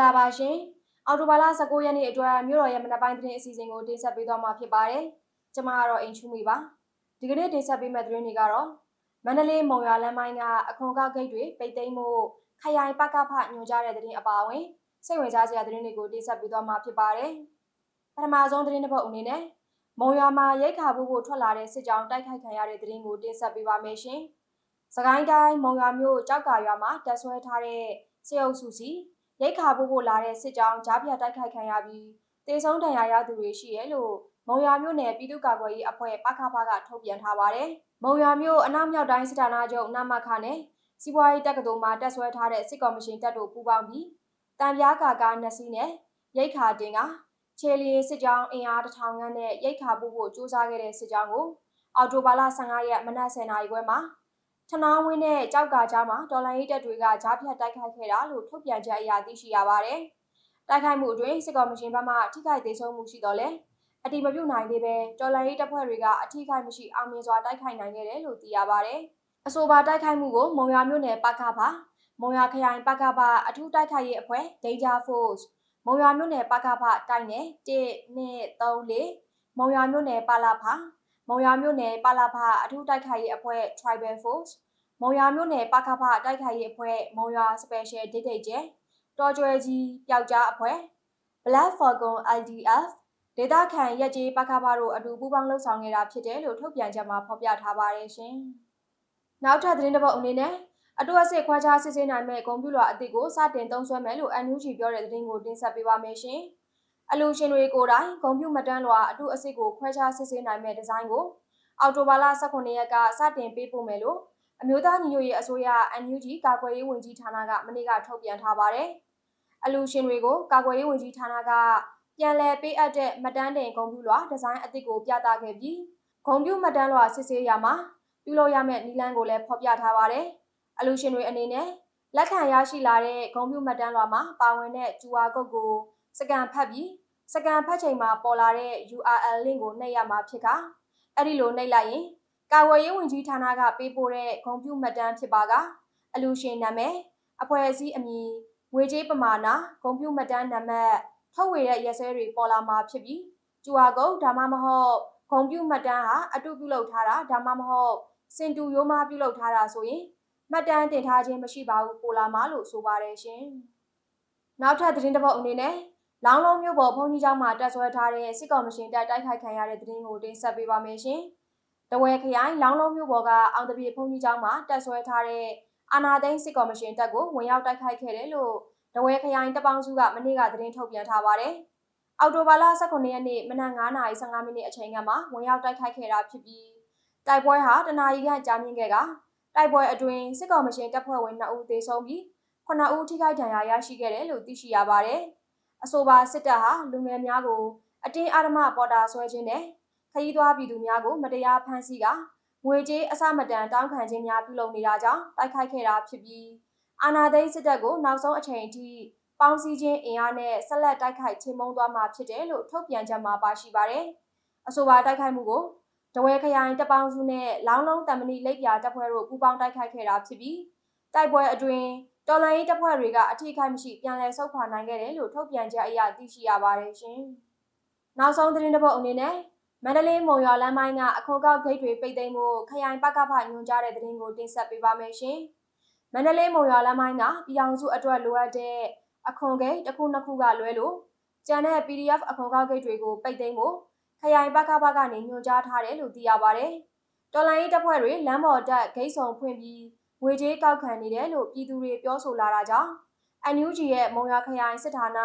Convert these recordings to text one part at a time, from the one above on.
လာပါရှင်။အော်တိုဘာလ19ရက်နေ့အတွက်မြို့တော်ရဲ့မနက်ပိုင်းသတင်းအစီအစဉ်ကိုတင်ဆက်ပေးသွားမှာဖြစ်ပါတယ်။ကျွန်မကတော့အင်ချူမီပါ။ဒီကနေ့တင်ဆက်ပေးမယ့်သတင်းတွေကတော့မန္တလေးမုံရွာလမ်းပိုင်းကအခွန်ကောက်ဂိတ်တွေပိတ်သိမ်းမှုခရိုင်ပကဖညွှန်ကြားတဲ့သတင်းအပါအဝင်စိတ်ဝင်စားစရာသတင်းတွေကိုတင်ဆက်ပေးသွားမှာဖြစ်ပါတယ်။ပထမဆုံးသတင်းတစ်ပုဒ်အနေနဲ့မုံရွာမှာရိတ်ခါဖို့ဖို့ထွက်လာတဲ့စစ်ကြောင်းတိုက်ခိုက်ခံရတဲ့သတင်းကိုတင်ဆက်ပေးပါမယ်ရှင်။စကိုင်းတိုင်းမုံရွာမြို့ကြောက်ကာရွာမှာတပ်ဆွဲထားတဲ့စေအုပ်စုစီ ရိတ်ခါဖို့ဖို့လာတဲ့စစ်ကြောင်းကြားပြတ်တိုက်ခိုက်ခံရပြီးတေဆုံးဒဏ်ရာရသူတွေရှိရဲလို့မုံရွာမြို့နယ်ပြည်သူ့ကာကွယ်ရေးအဖွဲ့ပခဖကထုတ်ပြန်ထားပါတယ်။မုံရွာမြို့အနောက်မြောက်တိုင်းစစ်ဌာနချုပ်နမခနဲ့စီးပွားရေးတက္ကသိုလ်မှာတက်ဆွဲထားတဲ့စစ်ကော်မရှင်တပ်တို့ပူးပေါင်းပြီးတံပြားကာကာနှစ်စီးနဲ့ရိတ်ခါတင်ကချေလီစစ်ကြောင်းအင်အားတစ်ထောင်ခန့်နဲ့ရိတ်ခါဖို့ဖို့စူးစမ်းခဲ့တဲ့စစ်ကြောင်းကိုအော်တိုဘာလ15ရက်မနက်10:00နာရီခွဲမှာ ထနာဝင်းနဲ့ကြောက်ကကြားမှာတော်လိုင်းရေးတပ်တွေကကြားဖြတ်တိုက်ခိုက်ခဲ့တာလို့ထုတ်ပြန်ချက်အရသိရှိရပါတယ်။တိုက်ခိုက်မှုအတွင်းစစ်ကော်မရှင်ဘက်မှထိခိုက်သေးဆုံးမှုရှိတော့လဲအတိမပြုတ်နိုင်သေးပဲတော်လိုင်းရေးတပ်ဖွဲ့တွေကအထိခိုက်မရှိအောင်မြင်စွာတိုက်ခိုက်နိုင်ခဲ့တယ်လို့သိရပါတယ်။အဆိုပါတိုက်ခိုက်မှုကိုမုံရွာမြို့နယ်ပကဖမုံရွာခရိုင်ပကဖအထူးတိုက်ခိုက်ရေးအဖွဲ့ Danger Force မုံရွာမြို့နယ်ပကဖတိုက်နယ်1 2 3 4မုံရွာမြို့နယ်ပါလာဖ မုံရွာမြို့နယ်ပါလာဖအထူးတိုက်ခိုက်ရေးအဖွဲ့ Tribal Force မုံရွာမြို့နယ်ပကဖတိုက်ခိုက်ရေးအဖွဲ့မုံရွာ Special ဒိတ်ဒိတ်ကျဲတော်ကျွဲကြီးပျောက်ကြားအဖွဲ့ Black Falcon IDF ဒေတာခန်ရက်ကြီးပကဖတို့အတူပူးပေါင်းလှုပ်ဆောင်နေတာဖြစ်တယ်လို့ထုတ်ပြန်ချက်မှာဖော်ပြထားပါတယ်ရှင်။နောက်ထပ်သတင်းတစ်ပုဒ်အနေနဲ့အတူအစစ်ခွဲခြားစစ်ဆေးနိုင်မဲ့ကွန်ပျူတာအသစ်ကိုစတင်သုံးစွဲမယ်လို့ NUG ပြောတဲ့သတင်းကိုတင်ဆက်ပေးပါမယ်ရှင်။ အလူရှင်တွေကိုယ်တိုင်ကွန်ပျူတာမတန်းလွှာအတူအစစ်ကိုခွဲခြားစစ်ဆေးနိုင်မဲ့ဒီဇိုင်းကိုအော်တိုဘာလ18ရက်ကစတင်ပေးပို့မယ်လို့အမျိုးသားညီညွတ်ရေးအစိုးရ NUG ကာကွယ်ရေးဝန်ကြီးဌာနကမနေ့ကထုတ်ပြန်ထားပါတယ်။အလူရှင်တွေကိုကာကွယ်ရေးဝန်ကြီးဌာနကပြန်လည်ပေးအပ်တဲ့မတန်းတင်ကွန်ပျူတာဒီဇိုင်းအသစ်ကိုပြသခဲ့ပြီးကွန်ပျူတာမတန်းလွှာစစ်ဆေးရမှာပြုလုပ်ရမယ့်နည်းလမ်းကိုလည်းဖော်ပြထားပါတယ်။အလူရှင်တွေအနေနဲ့လက်ခံရရှိလာတဲ့ကွန်ပျူတာမတန်းလွှာမှာပါဝင်တဲ့ QR code ကို စကန်ဖတ်ပြီးစကန်ဖတ်ချိန်မှာပေါ်လာတဲ့ URL link ကိုနှိပ်ရမှာဖြစ်ကအဲ့ဒီလိုနှိပ်လိုက်ရင်ကာဝယ်ရေးဝန်ကြီးဌာနကပေးပို့တဲ့ဂုံပြူမှတ်တမ်းဖြစ်ပါကအလူရှင်နာမည်အဖွဲ့အစည်းအမည်ငွေကြေးပမာဏဂုံပြူမှတ်တမ်းနံပါတ်ထုတ်ဝေတဲ့ရက်စဲတွေပေါ်လာမှာဖြစ်ပြီးကျူဟာကုတ်ဒါမှမဟုတ်ဂုံပြူမှတ်တမ်းဟာအတုပြုလုပ်ထားတာဒါမှမဟုတ်စင်တူရိုးမပြုလုပ်ထားတာဆိုရင်မှတ်တမ်းတင်ထားခြင်းမရှိပါဘူးပေါ်လာမှာလို့ဆိုပါတယ်ရှင်နောက်ထပ်သတင်းတစ်ပုဒ်အနေနဲ့ လောင်းလုံးမြို့ပေါ်ဘုံကြီးကျောင်းမှာတက်ဆွဲထားတဲ့စစ်ကောင်မရှင်တပ်တိုက်ခိုက်ခံရတဲ့သတင်းကိုတင်ဆက်ပေးပါမယ်ရှင်။တဝဲခရိုင်လောင်းလုံးမြို့ပေါ်ကအောင်တပြေဖုန်ကြီးကျောင်းမှာတက်ဆွဲထားတဲ့အာနာသိန်းစစ်ကော်မရှင်တပ်ကိုဝင်ရောက်တိုက်ခိုက်ခဲ့တယ်လို့တဝဲခရိုင်တပ်ပေါင်းစုကမနေ့ကသတင်းထုတ်ပြန်ထားပါတယ်။အော်တိုဘာလ18ရက်နေ့မနက်9:15မိနစ်အချိန်ကမှဝင်ရောက်တိုက်ခိုက်ခဲ့တာဖြစ်ပြီးတိုက်ပွဲဟာတနာရီခန့်ကြာမြင့်ခဲ့ကတိုက်ပွဲအတွင်းစစ်ကော်မရှင်တပ်ဖွဲ့ဝင်2ဦးသေဆုံးပြီး9ဦးထိခိုက်ဒဏ်ရာရရှိခဲ့တယ်လို့သိရှိရပါတယ်။ အဆိုပါစစ်တပ်ဟာလူငယ်များကိုအတင်းအဓမ္မပေါ်တာဆွဲခြင်းနဲ့ခရီးသွားပြည်သူများကိုမတရားဖမ်းဆီးကငွေကြေးအစမတန်တောင်းခံခြင်းများပြုလုပ်နေတာကြောင့်တိုက်ခိုက်ခဲ့တာဖြစ်ပြီးအာဏာသိမ်းစစ်တပ်ကိုနောက်ဆုံးအချိန်အထိပေါင်းစည်းခြင်းအင်အားနဲ့ဆက်လက်တိုက်ခိုက်ချင်းမုံသွားမှာဖြစ်တယ်လို့ထုတ်ပြန်ချက်မှာပါရှိပါတယ်။အဆိုပါတိုက်ခိုက်မှုကိုတဝဲခရိုင်တပ်ပေါင်းစုနဲ့လောင်းလုံးတမဏိလိပ်ပြတပ်ဖွဲ့တို့ပူးပေါင်းတိုက်ခိုက်ခဲ့တာဖြစ်ပြီးတိုက်ပွဲအတွင်း တော်လိုင်းရေးတပ်ဖွဲ့တွေကအထိခိုက်မရှိပြန်လည်ဆုတ်ခွာနိုင်ခဲ့တယ်လို့ထုတ်ပြန်ချက်အရသိရှိရပါတယ်ရှင်။နောက်ဆုံးသတင်းတစ်ပုဒ်အနေနဲ့မန္တလေးမုံရွာလမ်းပိုင်းကအခေါ်ကောက်ဂိတ်တွေပိတ်သိမ်းဖို့ခရိုင်ပကဖညွှန်ကြားတဲ့သတင်းကိုတင်ဆက်ပေးပါမယ်ရှင်။မန္တလေးမုံရွာလမ်းပိုင်းကပြည်အောင်စုအတွက်လိုအပ်တဲ့အခွန်ဂိတ်တစ်ခုနှစ်ခုကလွဲလို့ကျန်တဲ့ PDF အခွန်ကောက်ဂိတ်တွေကိုပိတ်သိမ်းဖို့ခရိုင်ပကဖကနေညွှန်ကြားထားတယ်လို့သိရပါဗျ။တော်လိုင်းရေးတပ်ဖွဲ့တွေလမ်းပေါ်တက်ဂိတ်ဆောင်ဖွင့်ပြီး ငွေကြေးကောက်ခံနေတယ်လို့ပြည်သူတွေပြောဆိုလာတာကြောင့် NUG ရဲ့မုံရွာခရိုင်စစ်ဌာန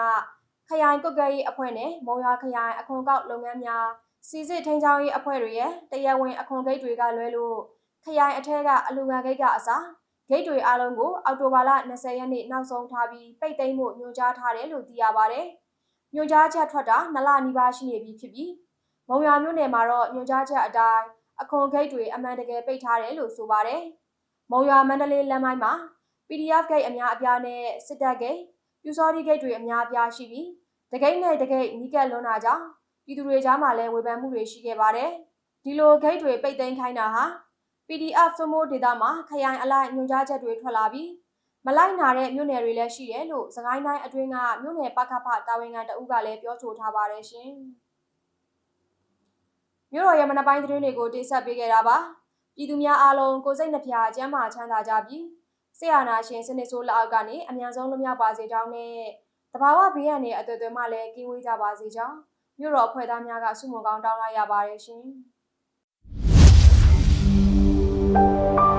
ခရိုင်ကုတ်ကဲရေးအဖွဲ့နဲ့မုံရွာခရိုင်အခွန်ကောက်လုပ်ငန်းများစီစစ်ထိန်းချောင်းရေးအဖွဲ့တွေရဲ့တရားဝင်အခွန်ဂိတ်တွေကလွဲလို့ခရိုင်အထက်ကအလူခံဂိတ်ကအစားဂိတ်တွေအလုံးကိုအောက်တိုဘာလ20ရက်နေ့နောက်ဆုံးထားပြီးပိတ်သိမ်းဖို့ညွှန်ကြားထားတယ်လို့သိရပါဗျ။ညွှန်ကြားချက်ထွက်တာနှစ်လနီးပါးရှိနေပြီဖြစ်ပြီးမုံရွာမြို့နယ်မှာတော့ညွှန်ကြားချက်အတိုင်းအခွန်ဂိတ်တွေအမှန်တကယ်ပိတ်ထားတယ်လို့ဆိုပါတယ်။ မုံရွာမန္တလေးလမ်းပိုင်းမှာ PDF ဂိတ်အများအပြားနဲ့စစ်တပ်ဂိတ်ပြူစောတိဂိတ်တွေအများအပြားရှိပြီးတကိတ်နဲ့တကိတ်နီးကပ်လွန်တာကြောင့်ပြည်သူတွေကြားမှာလည်းဝေဖန်မှုတွေရှိခဲ့ပါတယ်။ဒီလိုဂိတ်တွေပိတ်သိမ်းခိုင်းတာဟာ PDF စမိုးဒေတာမှာခရိုင်အလိုက်ညွှန်ကြားချက်တွေထွက်လာပြီးမလိုက်နာတဲ့မြို့နယ်တွေလည်းရှိတယ်လို့စကိုင်းတိုင်းအတွင်းကမြို့နယ်ပကဖတာဝန်ခံတအုပ်ကလည်းပြောဆိုထားပါတယ်ရှင်။မြို့တော်ရဲ့မနက်ပိုင်းသတင်းတွေကိုတင်ဆက်ပေးခဲ့တာပါ။ ပြည်သူများအားလုံးကိုယ်စိတ်နှပြကျန်းမာချမ်းသာကြပြီးဆေးရနာရှင်စနစ်ဆိုးလက်အောက်ကနေအမြန်ဆုံးလွတ်မြောက်ပါစေကြောင်းနဲ့တဘာဝဘေးရန်တွေအသွေးသွေးမှလည်းကင်းဝေးကြပါစေကြောင်းမြို့တော်ဖွဲ့သားများကဆုမွန်ကောင်းတောင်းလိုက်ရပါတယ်ရှင်။